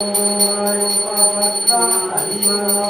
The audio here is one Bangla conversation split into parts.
Thank you.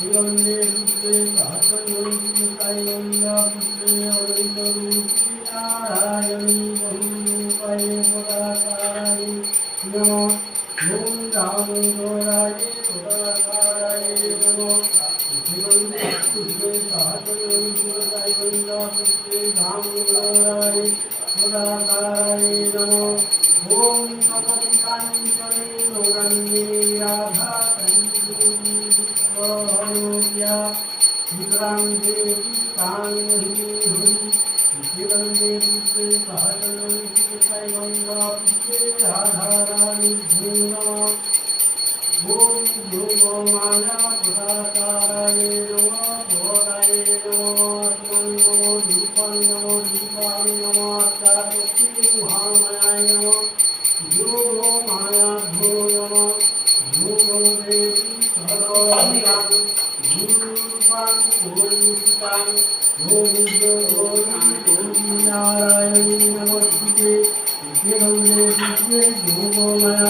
শ্রীরঙ্গে পুত্রে সহসঙ্গিকায়ঙ্গা পুত্রে অরবিন্দরূপী নারায়ণী বহুরূপায় পদাকারায় নম ওম রামধরায় পদাকারায় নম শ্রীরঙ্গে পুত্রে সহসঙ্গিকায়ঙ্গা পুত্রে ধামধরায় পদাকারায় নম ওম তপতি কাঞ্চনে গৌরাঙ্গে রাধা सहयोग्या मुद्रां देवी तां हि हुरि विकिरं देवी सहजनं गङ्गापुत्रे राधाराणि भूमा ॐ भूमो माया पुराकाराय नमः भोगाय नमः नमो धूपं नमो दीपाय नमः सरस्वती महामायाय नमः भूमो माया भू नमः भूमो देवी ধূপাং হরিতাং নারায়ণ নমস্তে বিরঙ্গে বিদ্যে ধূময়া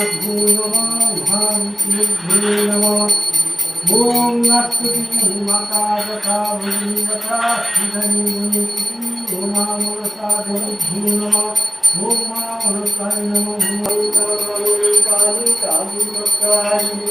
ধূমে নম ওম নাস্তি মাতা যথা ভগিনী যথা শ্রীধনী মুনি ওমা মনসা দেবুদ্ধি নম ওম মা মনসায় নম ওম নম নম কালী কালী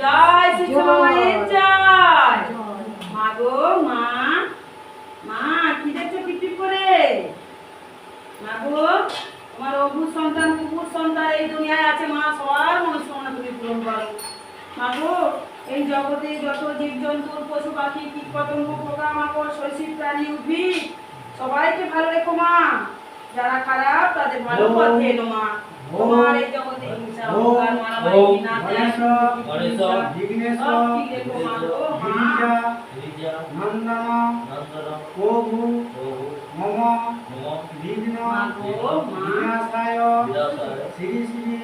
জয় জয়। মা মা মা, কি করে? মা গো, তোমার অভুর সন্তান, কুকুর সন্তান এই দুনিয়ায় আছে মা। সবার মনস্কামনা তুমি পূরণ করো। মা গো এই জগতে যত জীবজন্তু পশু পাখি কীট পতঙ্গ পোকা মাকড় শৈশব প্রাণী উদ্ভিদ সবাইকে ভালো রেখো মা। যারা খারাপ তাদের ভালো পথে এলো মা। তোমার এই জগতে হিংসা অহংকার মারামারি ত্যাগ, মা মা গো মা শ্রী শ্রী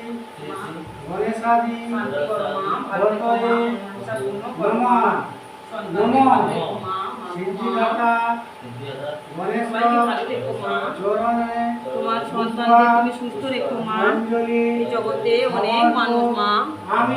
গণেশাদি করো নমঃ। নমঃ। সিদ্ধিদাতা গণেশ চরণে তোমার সন্তানকে তুমি সুস্থ রেখো মা। এই জগতে অনেক মানুষ মা। আমি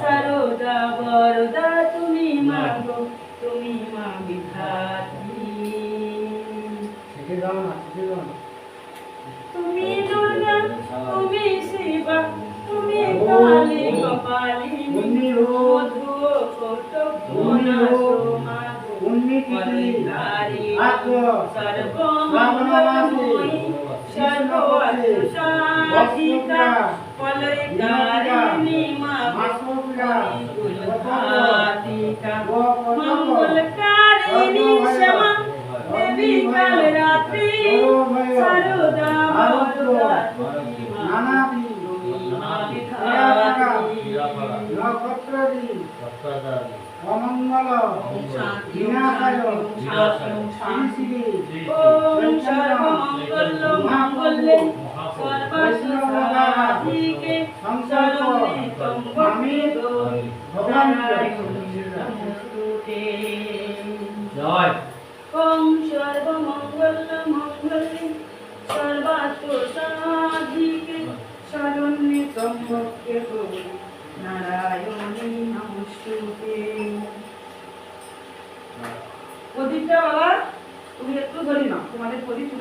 সারদা বরদা তুমি মা গো তুমি মা বিধাত্রী তুমি দুর্গা তুমি শিবা তুমি কালী কপালিনী উন্নি রূপ মধু সর্বসাধিকা কলৈকারিণী মা মাসমুখা মঙ্গলকারিণী শ্যামা দেবী কাল রাত্রি সারদা অমঙ্গল বিনাশায় শ্রী শ্রী ওম সর্বমঙ্গল মঙ্গলে সর্বসাধিকে শরণে নারায়ণী নমস্তুতে প্রদীপটা বাবা তুমি একটু ধরি না তোমাদের প্রদীপ